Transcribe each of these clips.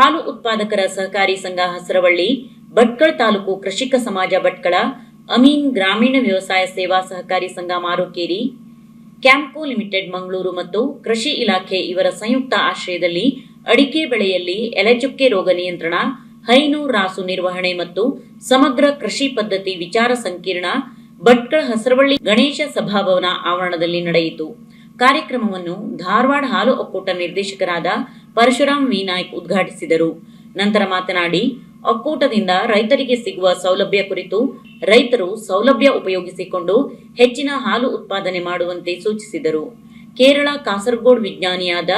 ಹಾಲು ಉತ್ಪಾದಕರ ಸಹಕಾರಿ ಸಂಘ ಹಸರವಳ್ಳಿ, ಭಟ್ಕಳ ತಾಲೂಕು ಕೃಷಿಕ ಸಮಾಜ ಭಟ್ಕಳ, ಅಮೀನ್ ಗ್ರಾಮೀಣ ವ್ಯವಸಾಯ ಸೇವಾ ಸಹಕಾರಿ ಸಂಘ ಮಾರುಕೇರಿ, ಕ್ಯಾಂಪ್ಕೋ ಲಿಮಿಟೆಡ್ ಮಂಗಳೂರು ಮತ್ತು ಕೃಷಿ ಇಲಾಖೆ ಇವರ ಸಂಯುಕ್ತ ಆಶ್ರಯದಲ್ಲಿ ಅಡಿಕೆ ಬೆಳೆಯಲ್ಲಿ ಎಲೆಚುಕ್ಕೆ ರೋಗ ನಿಯಂತ್ರಣ, ಹೈನು ರಾಸು ನಿರ್ವಹಣೆ ಮತ್ತು ಸಮಗ್ರ ಕೃಷಿ ಪದ್ಧತಿ ವಿಚಾರ ಸಂಕಿರಣ ಭಟ್ಕಳ ಹಸರವಳ್ಳಿ ಗಣೇಶ ಸಭಾಭವನ ಆವರಣದಲ್ಲಿ ನಡೆಯಿತು. ಕಾರ್ಯಕ್ರಮವನ್ನು ಧಾರವಾಡ ಹಾಲು ಒಕ್ಕೂಟ ನಿರ್ದೇಶಕರಾದ ಪರಶುರಾಮ್ ವಿನಾಯಕ್ ಉದ್ಘಾಟಿಸಿದರು. ನಂತರ ಮಾತನಾಡಿ, ಒಕ್ಕೂಟದಿಂದ ರೈತರಿಗೆ ಸಿಗುವ ಸೌಲಭ್ಯ ಕುರಿತು ರೈತರು ಸೌಲಭ್ಯ ಉಪಯೋಗಿಸಿಕೊಂಡು ಹೆಚ್ಚಿನ ಹಾಲು ಉತ್ಪಾದನೆ ಮಾಡುವಂತೆ ಸೂಚಿಸಿದರು. ಕೇರಳ ಕಾಸರಗೋಡ್ ವಿಜ್ಞಾನಿಯಾದ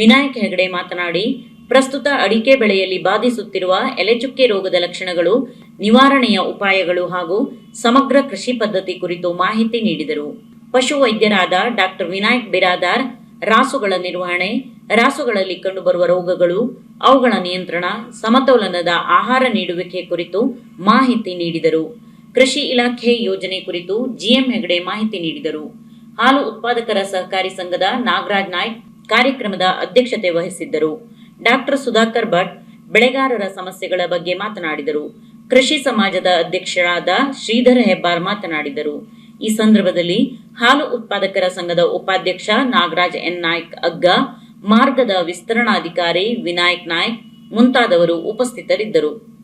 ವಿನಾಯಕ್ ಹೆಗಡೆ ಮಾತನಾಡಿ, ಪ್ರಸ್ತುತ ಅಡಿಕೆ ಬೆಳೆಯಲ್ಲಿ ಬಾಧಿಸುತ್ತಿರುವ ಎಲೆಚುಕ್ಕೆ ರೋಗದ ಲಕ್ಷಣಗಳು, ನಿವಾರಣೆಯ ಉಪಾಯಗಳು ಹಾಗೂ ಸಮಗ್ರ ಕೃಷಿ ಪದ್ಧತಿ ಕುರಿತು ಮಾಹಿತಿ ನೀಡಿದರು. ಪಶುವೈದ್ಯರಾದ ಡಾಕ್ಟರ್ ವಿನಾಯಕ್ ಬಿರಾದಾರ್ ರಾಸುಗಳ ನಿರ್ವಹಣೆ, ರಾಸುಗಳಲ್ಲಿ ಕಂಡುಬರುವ ರೋಗಗಳು, ಅವುಗಳ ನಿಯಂತ್ರಣ, ಸಮತೋಲನದ ಆಹಾರ ನೀಡುವಿಕೆ ಕುರಿತು ಮಾಹಿತಿ ನೀಡಿದರು. ಕೃಷಿ ಇಲಾಖೆ ಯೋಜನೆ ಕುರಿತು ಜಿಎಂ ಹೆಗಡೆ ಮಾಹಿತಿ ನೀಡಿದರು. ಹಾಲು ಉತ್ಪಾದಕರ ಸಹಕಾರಿ ಸಂಘದ ನಾಗರಾಜ್ ನಾಯ್ಕ್ ಕಾರ್ಯಕ್ರಮದ ಅಧ್ಯಕ್ಷತೆ ವಹಿಸಿದ್ದರು. ಡಾಕ್ಟರ್ ಸುಧಾಕರ್ ಭಟ್ ಬೆಳೆಗಾರರ ಸಮಸ್ಯೆಗಳ ಬಗ್ಗೆ ಮಾತನಾಡಿದರು. ಕೃಷಿ ಸಮಾಜದ ಅಧ್ಯಕ್ಷರಾದ ಶ್ರೀಧರ ಹೆಬ್ಬಾರ್ ಮಾತನಾಡಿದರು. ಈ ಸಂದರ್ಭದಲ್ಲಿ ಹಾಲು ಉತ್ಪಾದಕರ ಸಂಘದ ಉಪಾಧ್ಯಕ್ಷ ನಾಗರಾಜ್ ಎನ್. ನಾಯ್ಕ್ ಅಗ್ಗ, ಮಾರ್ಗದ ವಿಸ್ತರಣಾಧಿಕಾರಿ ವಿನಾಯಕ್ ನಾಯ್ಕ್ ಮುಂತಾದವರು ಉಪಸ್ಥಿತರಿದ್ದರು.